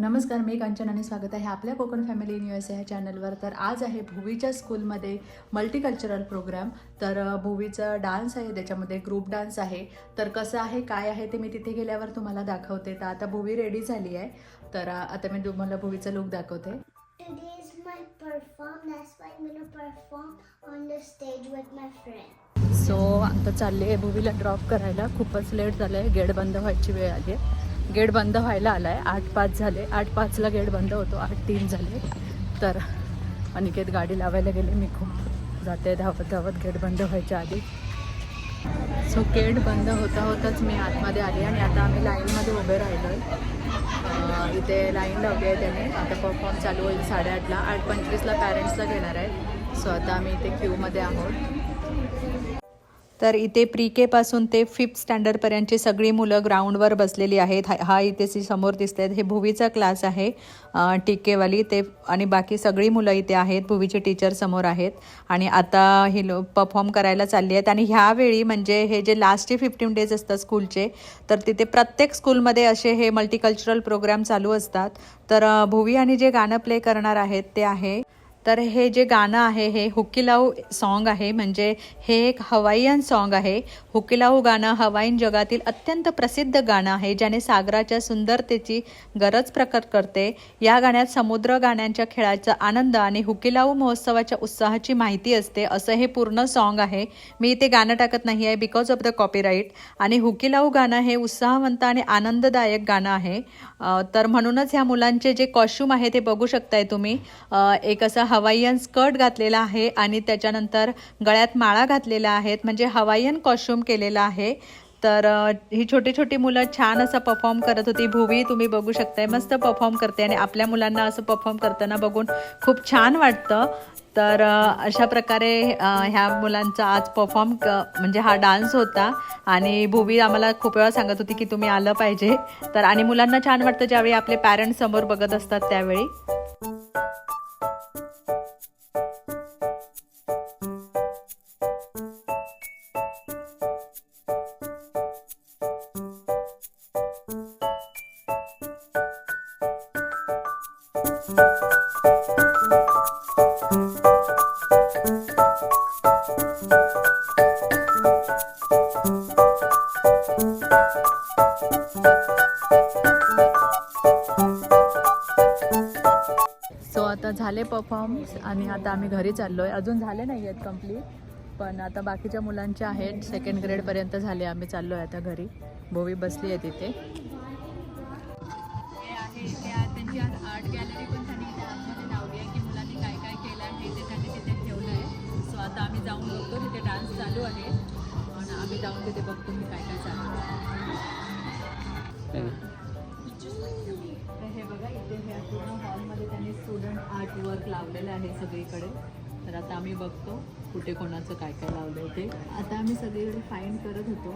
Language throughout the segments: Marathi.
नमस्कार मी कांचन आणि स्वागत आहे आपल्या Konkan family in U S ह्या चॅनलवर. तर आज आहे भुवीच्या स्कूलमध्ये मल्टीकल्चरल प्रोग्राम. तर भुवीचा डान्स आहे त्याच्यामध्ये ग्रुप डान्स आहे. तर कसं आहे काय आहे ते मी तिथे गेल्यावर तुम्हाला दाखवते. तर आता भुवी रेडी झाली आहे. तर आता मी तुम्हाला भुवीचा लुक दाखवते. सो आता चालली आहे भुवीला ड्रॉप करायला. खूपच लेट झालं आहे गेट बंद व्हायची वेळ आली आहे गेट बंद व्हायला आला आहे आठ पाच झाले. आठ पाचला गेट बंद होतो. आठ तीन झाले. तर अनिकेत गाडी लावायला गेले. मी खूप जाते धावत धावत गेट बंद व्हायच्या आधी. सो गेट बंद होता होताच मी आतमध्ये आली आणि आता आम्ही लाईनमध्ये उभे राहिलो आहे इथे लाईन लावली आहे त्याने. आता परफॉर्म चालू होईल साडेआठला. आठ पंचवीसला पॅरेंट्सला घेणार आहेत सो आता आम्ही इथे क्यूमध्ये आहोत. तर इथे प्री के पासून ते फिफ्थ स्टँडर्डपर्यंतची सगळी मुलं ग्राउंडवर बसलेली आहेत. हा हा इथे समोर दिसत आहेत हे भुवीचा क्लास आहे टिकेवाली. ते आणि बाकी सगळी मुलं इथे आहेत. भुवीचे टीचर समोर आहेत. आणि आता ही लो परफॉर्म करायला चालली आहेत. आणि ह्यावेळी म्हणजे हे जे लास्टचे फिफ्टीन डेज असतात स्कूलचे तर तिथे प्रत्येक स्कूलमध्ये असे हे मल्टीकल्चरल प्रोग्राम चालू असतात. तर भुवी आणि जे गाणं प्ले करणार आहेत ते आहे तर हे जे गाणं आहे हे हुकिलाऊ सॉन्ग आहे म्हणजे हे एक हवाईयन सॉन्ग आहे. हुकिलाऊ गाणं हवाईन जगातील अत्यंत प्रसिद्ध गाणं आहे ज्याने सागराच्या सुंदरतेची गरज प्रकट करते. या गाण्यात समुद्र गाण्यांच्या खेळाचा आनंद आणि हुकिलाऊ महोत्सवाच्या उत्साहाची माहिती असते असं हे पूर्ण सॉन्ग आहे. मी इथे गाणं टाकत नाही आहे बिकॉज ऑफ द कॉपीराईट आणि हुकिलाऊ गाणं हे उत्साहवंत आणि आनंददायक गाणं आहे. तर म्हणूनच ह्या मुलांचे जे कॉस्ट्यूम आहे ते बघू शकताय तुम्ही. एक असं हवाईयन स्कर्ट घातलेला आहे आणि त्याच्यानंतर गळ्यात माळा घातलेल्या आहेत म्हणजे हवाईयन कॉस्ट्युम केलेला आहे. तर ही छोटी छोटी मुलं छान असं परफॉर्म करत होती. भुवी तुम्ही बघू शकताय मस्त परफॉर्म करते आणि आपल्या मुलांना असं परफॉर्म करताना बघून खूप छान वाटतं. तर अशा प्रकारे ह्या मुलांचा आज परफॉर्म म्हणजे हा डान्स होता. आणि भुवी आम्हाला खूप वेळा सांगत होती की तुम्ही आलं पाहिजे. तर आणि मुलांना छान वाटतं ज्यावेळी आपले पॅरेंट्स समोर बघत असतात त्यावेळी. सो आता झाले परफॉर्म्स आणि आता आम्ही घरी चाललो आहे अजून झाले नाही आहेत कंप्लीट पण आता बाकीच्या मुलांचे आहेत. सेकंड ग्रेडपर्यंत झाले आम्ही चाललो आहे आता घरी. भोवी बसली आहे तिथे. त्यांची आर्ट गॅलरी पण त्यांनी आतमध्ये लावली आहे की मुलांनी काय काय केलं आहे ते त्यांनी तिथे ठेवलं आहे. सो आता आम्ही जाऊन बघतो. तिथे डान्स चालू आहे. आणि आम्ही जाऊन तिथे बघतो मी काय काय चालू आहे. इथे पूर्ण हॉलमध्ये त्यांनी स्टुडंट आर्ट वर्क लावलेलं आहे सगळीकडे. तर आता आम्ही बघतो कुठे कोणाचं काय काय लावलं आहे ते. आता आम्ही सगळीकडे फाईंड करत होतो.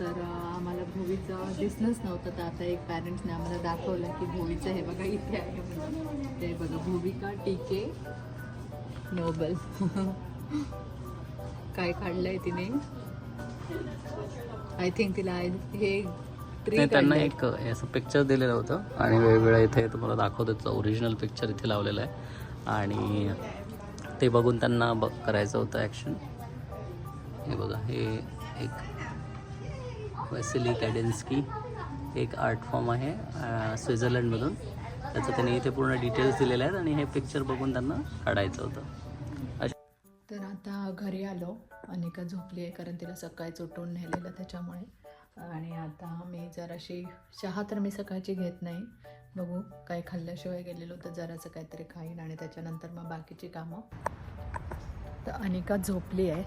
तर आम्हाला भोवीचं दिसलंच नव्हतं. तर आता एक पॅरेंट्सने आम्हाला दाखवलं की भोवीचं हे बघा इथे आहे म्हणून. ते बघा भूमिका टीके नोबल. काय काढलं आहे तिने? आय थिंक तिला हे त्यांना एक असं पिक्चर दिलेलं होतं. आणि वेगवेगळ्या इथे तुम्हाला दाखवतो त्याचं ओरिजिनल पिक्चर इथे लावलेलं आहे. आणि ते बघून त्यांना ब करायचं होतं ॲक्शन हे बघा हे एक वेसिली कॅडेन्स्की एक आर्ट फॉर्म आहे स्वित्झर्लंडमधून. त्याचं त्यांनी इथे पूर्ण डिटेल्स दिलेले आहेत आणि हे पिक्चर बघून त्यांना काढायचं होतं. अशा तर आता घरी आलो. अनिका झोपली आहे कारण तिला सकाळीच उठून नेलेलं त्याच्यामुळे. आणि आता मी जराशी चहा तर मी सकाळची घेत नाही. बघू काही खाल्ल्याशिवाय गेलेलो तर जरासं काहीतरी खाईन आणि त्याच्यानंतर मग बाकीची कामं. तर अनिका झोपली आहे.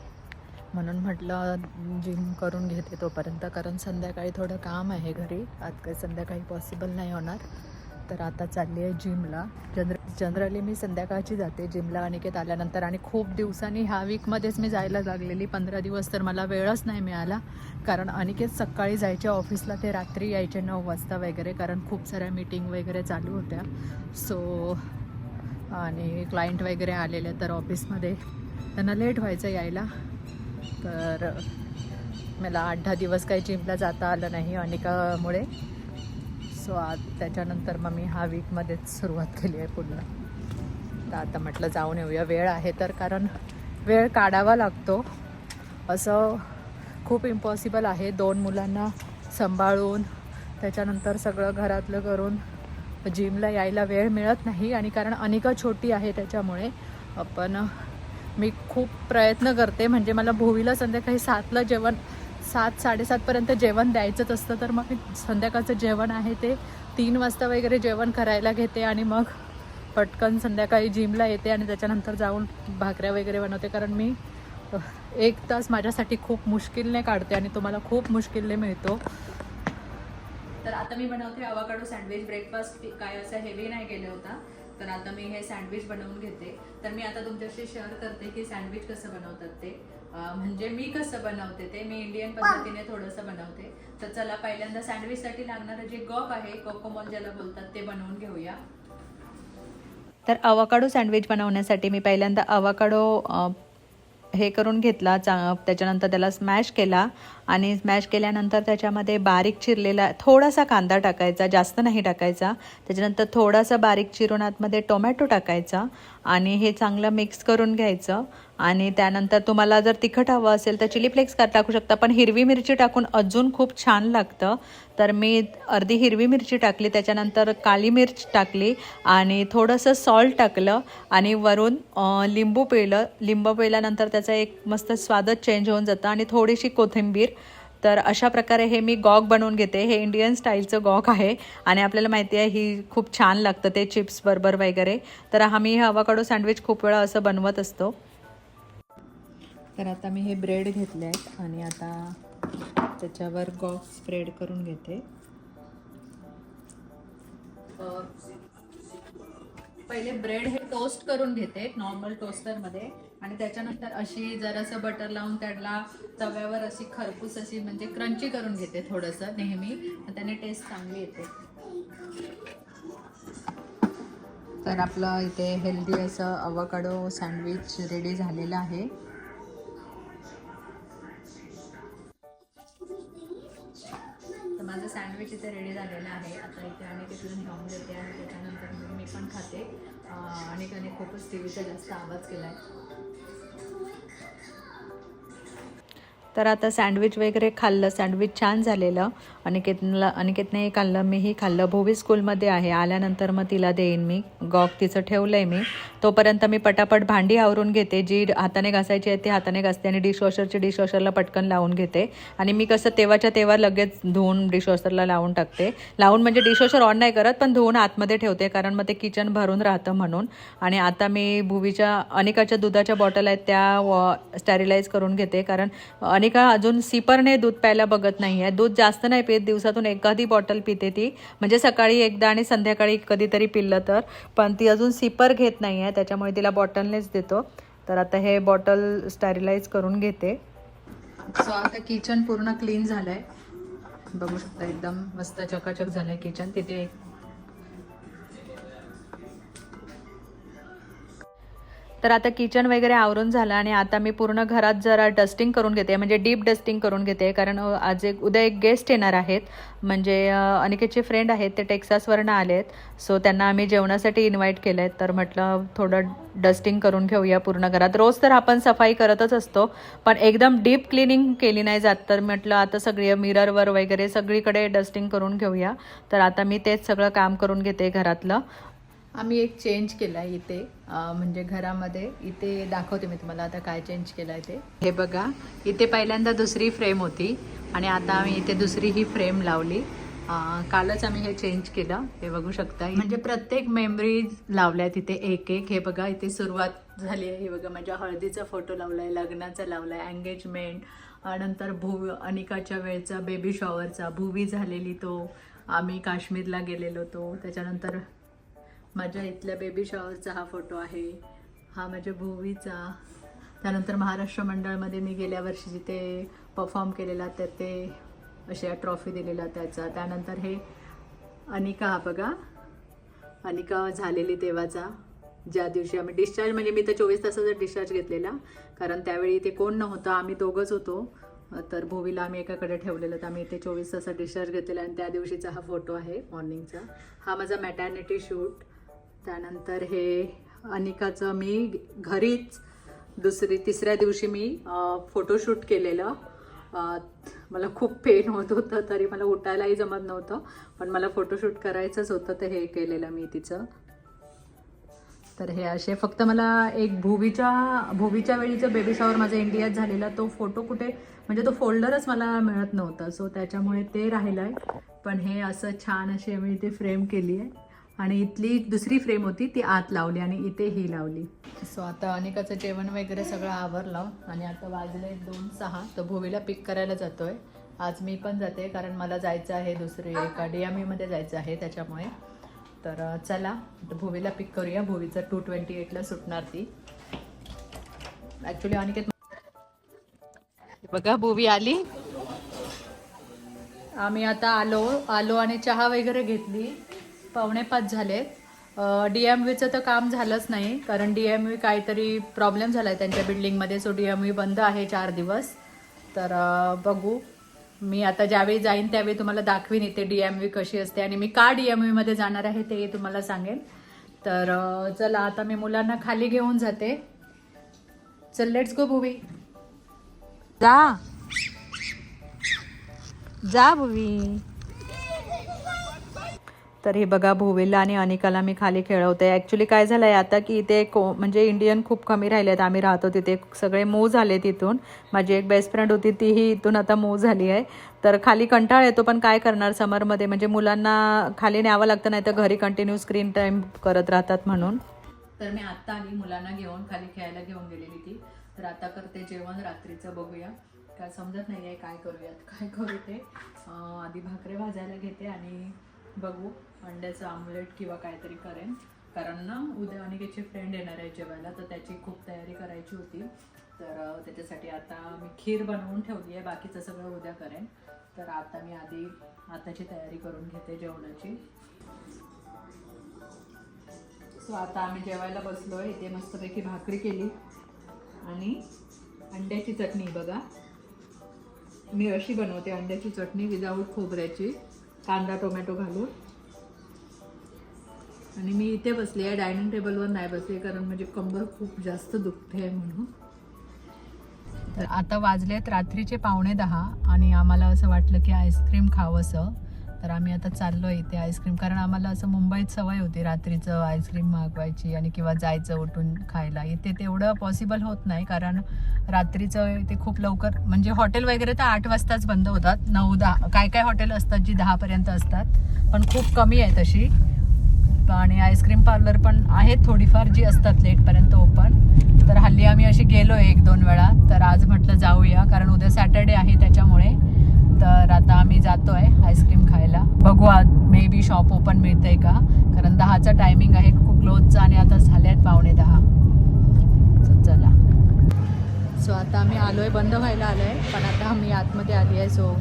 म्हणून म्हटलं जिम करून घेते तोपर्यंत कारण संध्याकाळी थोडं काम आहे घरी. आज काही संध्याकाळी पॉसिबल नाही होणार. तर आता चालली आहे जिमला. जनर जनरली मी संध्याकाळची जाते जिमला अनिकेत आल्यानंतर आणि खूप दिवसांनी ह्या वीकमध्येच मी जायला लागलेली. पंधरा दिवस तर मला वेळच नाही मिळाला. कारण अनिकेत सकाळी जायचे ऑफिसला ते रात्री यायचे नऊ वाजता वगैरे कारण खूप साऱ्या मीटिंग वगैरे चालू होत्या. सो आणि क्लायंट वगैरे आलेले तर ऑफिसमध्ये त्यांना लेट व्हायचं यायला. तर मला आठ दहा दिवस काही जिमला जाता आलं नाही अनिकामुळे. सो आज त्याच्यानंतर मग मी हा वीकमध्येच सुरुवात केली आहे पुन्हा तर आता म्हटलं जाऊन येऊया. वेळ आहे तर कारण वेळ काढावा लागतो. असं खूप इम्पॉसिबल आहे. दोन मुलांना सांभाळून त्याच्यानंतर सगळं घरातलं करून जिमला यायला वेळ मिळत नाही आणि कारण अनिका छोटी आहे त्याच्यामुळे पण मी खूप प्रयत्न करते. म्हणजे मला भोवीला संध्याकाळी सातला जेवण सात साडेसातपर्यंत जेवण द्यायचंच असतं. तर मग संध्याकाळचं जेवण आहे ते. तीन वाजता वगैरे जेवण करायला घेते आणि मग पटकन संध्याकाळी जिमला येते आणि त्याच्यानंतर जाऊन भाकऱ्या वगैरे बनवते. कारण मी एक तास माझ्यासाठी खूप मुश्किलने काढते आणि तुम्हाला खूप मुश्किलने मिळतो. तर आता मी बनवते अवाकाडो सँडविच ब्रेकफास्ट. काय असं हेवी नाही केलं होता. तर आता मी हे सँडविच बनवून घेते. तर मी आता तुमच्याशी शेअर करते की सँडविच कसं बनवतात ते. म्हणजे मी कसं बनवते ते. मी इंडियन पद्धतीने थोडंसं बनवते. तर चला पहिल्यांदा सँडविचसाठी लागणारं जे गप आहे कोकोमॉल ज्याला बोलतात ते बनवून घेऊया. तर अवाकाडो सँडविच बनवण्यासाठी मी पहिल्यांदा अवाकाडो हे करून घेतला. चा त्याच्यानंतर त्याला स्मॅश केला. आणि स्मॅश केल्यानंतर त्याच्यामध्ये बारीक चिरलेला थोडासा कांदा टाकायचा. जास्त नाही टाकायचा. त्याच्यानंतर थोडासा बारीक चिरून आतमध्ये टोमॅटो टाकायचा. आणि हे चांगलं मिक्स करून घ्यायचं. आणि त्यानंतर तुम्हाला जर तिखट हवं असेल तर चिली फ्लेक्स का टाकू शकता. पण हिरवी मिरची टाकून अजून खूप छान लागतं. तर मी अर्धी हिरवी मिरची टाकली त्याच्यानंतर काली मिर्च टाकली आणि थोडंसं सॉल्ट टाकलं आणि वरून लिंबू पिळलं. लिंबू पिळल्यानंतर त्याचा एक मस्त स्वादच चेंज होऊन जातं आणि थोडीशी कोथिंबीर. तर अशा प्रकारे हे मी गॉग बनवून घेते. हे इंडियन स्टाईलचं गॉग आहे आणि आपल्याला माहिती आहे ही खूप छान लागतं ते चिप्स बरोबर वगैरे. तर आम्ही हे अवाकडो सँडविच खूप वेळा असं बनवत असतो. तर आता मी हे ब्रेड घेतले आहेत आणि आता त्याच्यावर गॉग स्प्रेड करून घेते. पहिले ब्रेड हे टोस्ट करून घेते नॉर्मल टोस्टरमध्ये. आणि त्याच्यानंतर अशी जरासं बटर लावून त्याला तव्यावर अशी खरपूस अशी म्हणजे क्रंची करून घेते थोडंसं नेहमी. त्याने टेस्ट चांगली येते. तर आपलं इथे हेल्दी असं अवकाडो सँडविच रेडी झालेलं आहे. तिथे रेडी झालेलं आहे. आता इथे आणि तिथून घेऊन देते आणि त्याच्यानंतर मग मी पण खाते. आणि त्याने खूपच टी व्हीचा जास्त आवाज केला आहे तर आता सँडविच वगैरे खाल्लं. सँडविच छान झालेलं. अनिकेतला अनिकेतनेही खाल्लं मीही खाल्लं. भोवी स्कूलमध्ये आहे. आल्यानंतर मग तिला देईन. मी गॉक तिचं ठेवलं आहे मी. तोपर्यंत मी पटापट भांडी आवरून घेते. जी हाताने घासायची आहे ती हाताने घासते आणि डिशवॉशरची डिशवॉशरला पटकन लावून घेते. आणि मी कसं तेव्हाच्या तेव्हा लगेच धुवून डिशवॉशरला लावून टाकते. लावून म्हणजे डिशवॉशर ऑन नाही करत पण धुवून आतमध्ये ठेवते. कारण मग ते किचन भरून राहतं म्हणून. आणि आता मी भुवीच्या अनिकाच्या दुधाच्या बॉटल आहेत त्या स्टॅरिलाइज करून घेते. कारण अनेका अजून सिपरने दूध प्यायला बघत नाही आहे दूध जास्त नाही पित दिवसातून एखादी बॉटल पिते ती. म्हणजे सकाळी एकदा आणि संध्याकाळी कधीतरी पिल्लं तर. पण ती अजून सिपर घेत नाही आहे त्याच्यामुळे तिला बॉटलनेच देतो. तर आता हे बॉटल स्टॅरिलाइज करून घेते. सो आता किचन पूर्ण क्लीन झालं आहे बघू शकता एकदम मस्त चकाचक झालं आहे किचन. तिथे एक तर आता किचन वगैरे आवरून झालं आणि आता मी पूर्ण घरात जरा डस्टिंग करून घेते म्हणजे डीप डस्टिंग करून घेते. कारण आज एक उद्या एक गेस्ट येणार आहेत. म्हणजे अनिकेचे अनिकेतचे फ्रेंड आहेत ते टेक्सासवरनं आले आहेत सो त्यांना आम्ही जेवणासाठी इन्व्हाइट केलं आहे तर म्हटलं थोडं डस्टिंग करून घेऊया पूर्ण घरात. रोज तर आपण सफाई करतच असतो पण एकदम डीप क्लिनिंग केली नाही जात. तर म्हटलं आता सगळी मिररवर वगैरे सगळीकडे डस्टिंग करून घेऊया. तर आता मी तेच सगळं काम करून घेते घरातलं. आम्ही एक चेंज केला आहे इथे म्हणजे घरामध्ये इथे दाखवते मी तुम्हाला आता काय चेंज केलं आहे ते. हे बघा इथे पहिल्यांदा दुसरी फ्रेम होती आणि आता आम्ही इथे दुसरी ही फ्रेम लावली. कालच आम्ही हे चेंज केलं. हे बघू शकता. म्हणजे प्रत्येक मेमरीज लावल्या तिथे एक एक. हे बघा इथे सुरुवात झाली आहे. हे बघा माझ्या हळदीचा फोटो लावला आहे लग्नाचा लावला आहे एंगेजमेंट नंतर भू अनिकाच्या वेळचा बेबी शॉवरचा भुवी झालेली तो. आम्ही काश्मीरला गेलेलो तो. त्याच्यानंतर माझ्या इथल्या बेबी शॉवरचा हा फोटो आहे. हा माझ्या भूवीचा त्यानंतर महाराष्ट्र मंडळमध्ये मी गेल्या वर्षी जिथे परफॉर्म केलेला तर ते अशा ट्रॉफी दिलेला त्याचा. त्यानंतर हे अनिका हा बघा. अनिका झालेली तेव्हाचा. ज्या दिवशी आम्ही डिस्चार्ज म्हणजे मी तर चोवीस तासाचा डिस्चार्ज घेतलेला. कारण त्यावेळी ते कोण नव्हतं आम्ही दोघंच होतो. तर भोवीला आम्ही एकाकडे ठेवलेलं तर आम्ही इथे चोवीस तासाचा डिस्चार्ज घेतलेला आणि त्या दिवशीचा हा फोटो आहे मॉर्निंगचा हा माझा मॅटर्निटी शूट त्यानंतर हे अनिकाचं मी घरीच दुसरी तिसऱ्या दिवशी मी फोटोशूट केलेलं. मला खूप पेन होत होतं तरी मला उठायलाही जमत नव्हतं. पण मला फोटोशूट करायचंच होतं तर हे केलेलं मी तिचं. तर हे असे फक्त मला एक भुवीच्या भुवीच्या वेळीचं बेबी शॉवर माझा इंडियात झालेला. तो फोटो कुठे म्हणजे तो फोल्डरच मला मिळत नव्हता. सो त्याच्यामुळे ते राहिलं आहे पण हे असं छान अशी मी ते फ्रेम केली आहे आणि इथली दुसरी फ्रेम होती ती आत लावली आणि इथे ही लावली. सो आता अनेकाचं जेवण वगैरे सगळं आवरलं आणि आता वाजले दोन सहा. तर भुवीला पिक करायला जातोय. आज मी पण जाते कारण मला जायचं आहे दुसरे एका डी एममध्ये जायचं आहे त्याच्यामुळे. तर चला भुवीला पिक करूया. भुवीचं टू ट्वेंटी एटला सुटणार ती. ॲक्च्युली अनिकेत बघा भुवी आली. आम्ही आता आलो आलो आणि चहा वगैरे घेतली. पावणे पाच झाले. डी एम व्हीचं तर काम झालंच नाही कारण डी एम व्ही काहीतरी प्रॉब्लेम झाला आहे त्यांच्या बिल्डिंगमध्ये सो डी एम व्ही बंद आहे चार दिवस. तर बघू. मी आता ज्यावेळी जाईन त्यावेळी तुम्हाला दाखवीन इथे डी एम व्ही कशी असते आणि मी का डी एम व्हीमध्ये जाणार आहे तेही तुम्हाला सांगेन. तर चला आता मी मुलांना खाली घेऊन जाते. चल लेट्स गो भुवी जा. जा भुवी तर हे बघा भुवीला आणि अनिकाला मी खाली खेळवते. ॲक्च्युली काय झालं आहे आता की इथे को म्हणजे इंडियन खूप कमी राहिले आहेत आम्ही राहतो तिथे. सगळे मूव झाले तिथून माझी एक बेस्ट फ्रेंड होती तीही इथून आता मूव झाली आहे. तर खाली कंटाळ येतो पण काय करणार? समरमध्ये म्हणजे मुलांना खाली न्यावं लागतं नाही तर घरी कंटिन्यू स्क्रीन टाईम करत राहतात म्हणून. तर मी आत्ता आली मुलांना घेऊन खाली खेळायला घेऊन गेलेली ती. तर आता करते जेवण रात्रीचं बघूया. काय समजत नाही आहे काय करूयात काय करू ते. आधी भाकरे भाजायला घेते आणि बघू. अंड्याचं आमलेट किंवा काहीतरी करेन. कारण ना उद्या अनिकेची फ्रेंड येणार आहे जेवायला तर त्याची खूप तयारी करायची होती. तर त्याच्यासाठी आता मी खीर बनवून ठेवली आहे. बाकीचं सगळं उद्या करेन. तर आता मी आधी आताची तयारी करून घेते जेवणाची. सो आता आम्ही जेवायला बसलो आहे इथे मस्तपैकी भाकरी केली. आणि अंड्याची चटणी बघा. मी अशी बनवते अंड्याची चटणी विदाऊट खोबऱ्याची. कांदा टोमॅटो घालून. आणि मी इथे बसली आहे डायनिंग टेबलवर नाही बसली कारण म्हणजे कंबर खूप जास्त दुखते आहे म्हणून. तर आता वाजलेत रात्रीचे पावणे दहा आणि आम्हाला असं वाटलं की आईस्क्रीम खावंसं. तर आम्ही आता चाललो इथे आईस्क्रीम कारण आम्हाला असं मुंबईत सवय होती रात्रीचं आईस्क्रीम मागवायची आणि किंवा जायचं उठून खायला. इथे तेवढं पॉसिबल होत नाही कारण रात्रीचं इथे खूप लवकर म्हणजे हॉटेल वगैरे तर आठ वाजताच बंद होतात. नऊ दहा काय काय हॉटेल असतात जी दहापर्यंत असतात पण खूप कमी आहे तशी. आणि आईस्क्रीम पार्लर पण आहेत थोडीफार जी असतात लेटपर्यंत ओपन. तर हल्ली आम्ही अशी गेलो एक दोन वेळा. तर आज म्हटलं जाऊया कारण उद्या सॅटर्डे आहे त्याच्यामुळे. तर आता आम्ही जातोय आईस्क्रीम खायला. बघू आज मे बी शॉप ओपन मिळतंय का? कारण दहाचं टायमिंग आहे खूप क्लोजचं आणि आता झाले आहेत पावणे दहा. चला. सो आता आम्ही आलोय बंद व्हायला आलोय पण आता आम्ही आतमध्ये आली आहे सो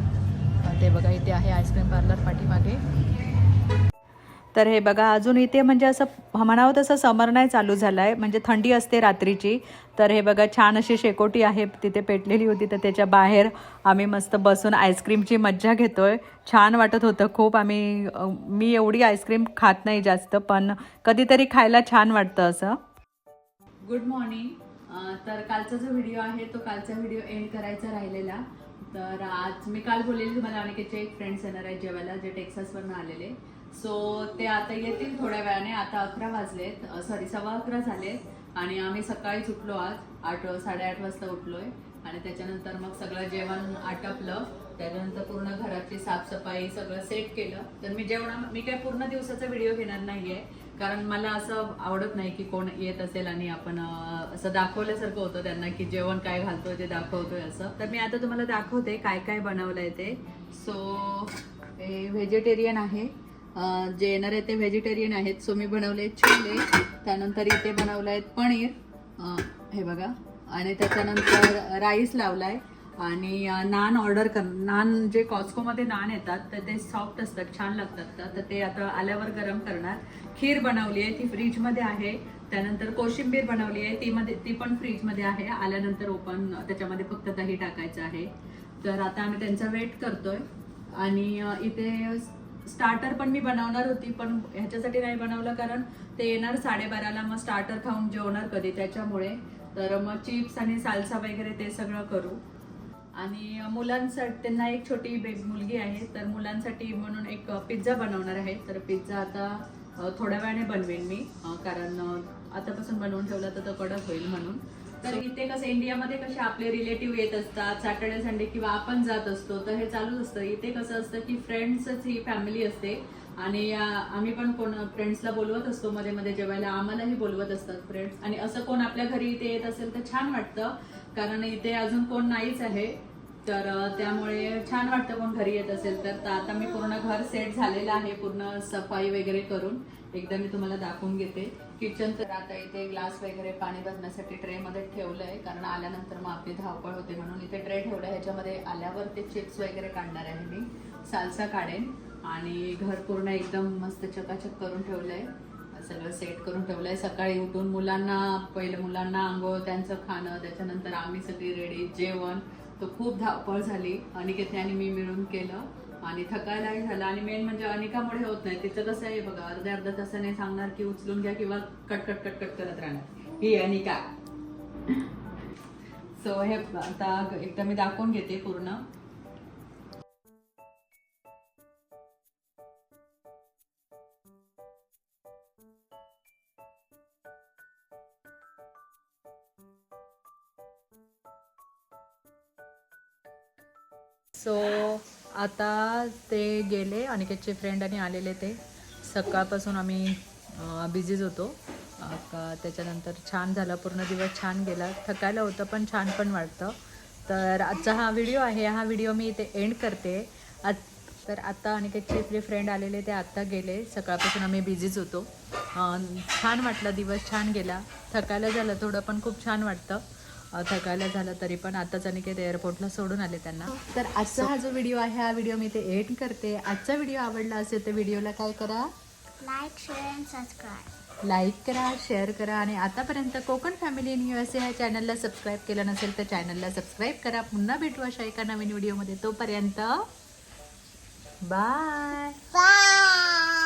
ते बघा इथे आहे आईस्क्रीम पार्लर पाठीमागे. तर हे बघा अजून इथे म्हणजे असं म्हणावं तसं समर नाही चालू झालं आहे म्हणजे थंडी असते रात्रीची. तर हे बघा छान अशी शेकोटी आहे तिथे पेटलेली होती. तर त्याच्या बाहेर आम्ही मस्त बसून आईस्क्रीमची मज्जा घेतो आहे छान वाटत होतं खूप. आम्ही मी एवढी आईस्क्रीम खात नाही जास्त पण कधीतरी खायला छान वाटतं असं. गुड मॉर्निंग तर कालचा जो व्हिडिओ आहे तो कालचा व्हिडिओ एंड करायचा राहिलेला. तर आज मी काल बोललेली तुम्हाला अनेकेचे एक फ्रेंड्स येणार आहेत जेवायला जे टेक्सासवरनं आलेले. सो ते आता येतील थोड्या वेळाने. आता अकरा वाजलेत. सॉरी सव्वा अकरा झालेत. आणि आम्ही सकाळीच उठलो आज. आठ साडेआठ वाजता उठलोय. आणि त्याच्यानंतर मग सगळं जेवण आटपलं. त्याच्यानंतर पूर्ण घराची साफसफाई सगळं सेट केलं. तर मी जेवणा मी काय पूर्ण दिवसाचा व्हिडिओ घेणार नाहीये. कारण मला असं आवडत नाही की कोण येत असेल आणि आपण असं दाखवल्यासारखं होतं त्यांना की जेवण काय घालतोय ते दाखवतोय असं. तर मी आता तुम्हाला दाखवते काय काय बनवलंय ते. सो हे व्हेजिटेरियन आहे. जे येणार आहे ते व्हेजिटेरियन आहेत सो मी बनवले छोले त्यानंतर इथे बनवलं आहेत पनीर हे बघा. आणि त्याच्यानंतर राईस लावलाय. आणि नान ऑर्डर कर नान जे कॉस्कोमध्ये नान येतात तर ते सॉफ्ट असतात छान लागतात तर ते आता आल्यावर गरम करणार. खीर बनवली आहे ती फ्रीजमध्ये आहे. त्यानंतर कोशिंबीर बनवली आहे ती मध्ये ती पण फ्रीजमध्ये आहे. आल्यानंतर ओपन त्याच्यामध्ये फक्त दही टाकायचं आहे. तर आता आम्ही त्यांचा वेट करतोय. आणि इथे स्टार्टर पण मी बनवणार होती पण ह्याच्यासाठी नाही बनवलं कारण ते येणार साडेबाराला मग स्टार्टर खाऊन जेवणार कधी त्याच्यामुळे. तर मग चिप्स आणि सालसा वगैरे ते सगळं करू. आणि मुलांसाठी त्यांना एक छोटी बे मुलगी आहे तर मुलांसाठी म्हणून एक पिझ्झा बनवणार आहे. तर पिझ्झा आता थोड्या वेळाने बनवेन मी कारण आतापासून बनवून ठेवला तर तो कडक होईल म्हणून. तर इथे कसं इंडियामध्ये कसे आपले रिलेटिव्ह येत असतात सॅटर्डे संडे किंवा आपण जात असतो तर हे चालूच असतं. इथे कसं असतं की फ्रेंड्सच ही फॅमिली असते. आणि आम्ही पण कोण फ्रेंड्सला बोलवत असतो मध्ये मध्ये जेवायला आम्हालाही बोलवत असतात फ्रेंड्स आणि असं कोण आपल्या घरी इथे येत असेल तर छान वाटतं कारण इथे अजून कोण नाहीच आहे. तर त्यामुळे छान वाटतं कोण घरी येत असेल तर. तर आता मी पूर्ण घर सेट झालेलं आहे पूर्ण सफाई वगैरे करून. एकदा मी तुम्हाला दाखवून घेते. किचन तर आता इथे ग्लास वगैरे पाणी भरण्यासाठी ट्रेमध्ये ठेवलं आहे कारण आल्यानंतर मग आपली धावपळ होते म्हणून इथे ट्रे ठेवलं आहे. ह्याच्यामध्ये आल्यावर ते चिप्स वगैरे काढणार आहे मी. सालसा काढेन आणि घर पूर्ण एकदम मस्त चकाचक करून ठेवलं आहे सगळं सेट करून ठेवलंय. सकाळी उठून मुलांना पहिलं मुलांना आंघोळ त्यांचं खाणं त्याच्यानंतर आम्ही सगळी रेडी जेवण. तो खूप धावपळ झाली. अनिकेतने आणि मी मिळून केलं. आणि थकायलाही झालं. आणि मेन म्हणजे अनिकामुळे होत नाही. तिचं कसं आहे बघा अर्ध्या अर्ध्या तासाने सांगणार की उचलून घ्या किंवा कटकट कटकट करत राहणार. ही अनिका. सो हे आता एकदा मी दाखवून घेते पूर्ण. सो आता ते गेले अनिकेतचे फ्रेंड आणि आलेले ते. सकाळपासून आम्ही बिझीच होतो. का त्याच्यानंतर छान झालं पूर्ण दिवस छान गेला. थकायला होतं पण छान पण वाटतं. तर आजचा हा व्हिडिओ आहे. हा व्हिडिओ मी इथे एंड करते. आज तर आता अनिकेतचे जे फ्रेंड आलेले ते आत्ता गेले. सकाळपासून आम्ही बिझीच होतो. छान वाटलं दिवस छान गेला. थकायला झालं थोडं पण खूप छान वाटतं. थकायला झालं तरी पण आताच अनिकेत एअरपोर्टला सोडून आले त्यांना. तर आजचा हा जो व्हिडिओ आहे हा व्हिडिओ मी ते एंड करते. आजचा व्हिडिओ आवडला असेल तर व्हिडिओला काय करा? Like, share, and subscribe. Like करा शेअर करा आणि आतापर्यंत कोकण फॅमिली इन ए ह्या चॅनलला सबस्क्राईब केलं नसेल तर चॅनलला सबस्क्राईब करा. पुन्हा भेटू अशा एका नवीन व्हिडिओमध्ये. तोपर्यंत बाय. Bye.